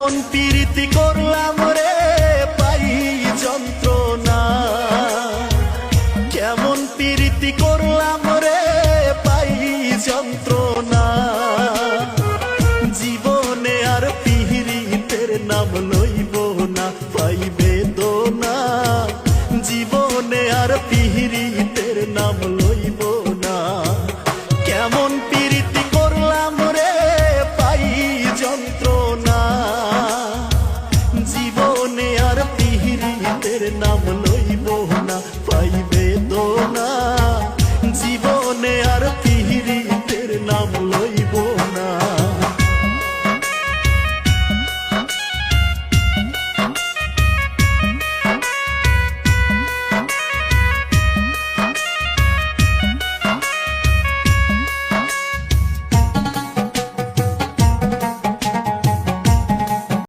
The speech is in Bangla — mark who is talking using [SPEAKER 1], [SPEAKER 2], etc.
[SPEAKER 1] কোন করলাম রে, পাই যন্ত্রণা। কেমন পীড়িতি করলাম রে, পাই যন্ত্রণা। জীবনে আর পিহিরিতের নাম লইব না, পাই বেদনা। জীবনে আর পিহিরিতের নাম tere naam lo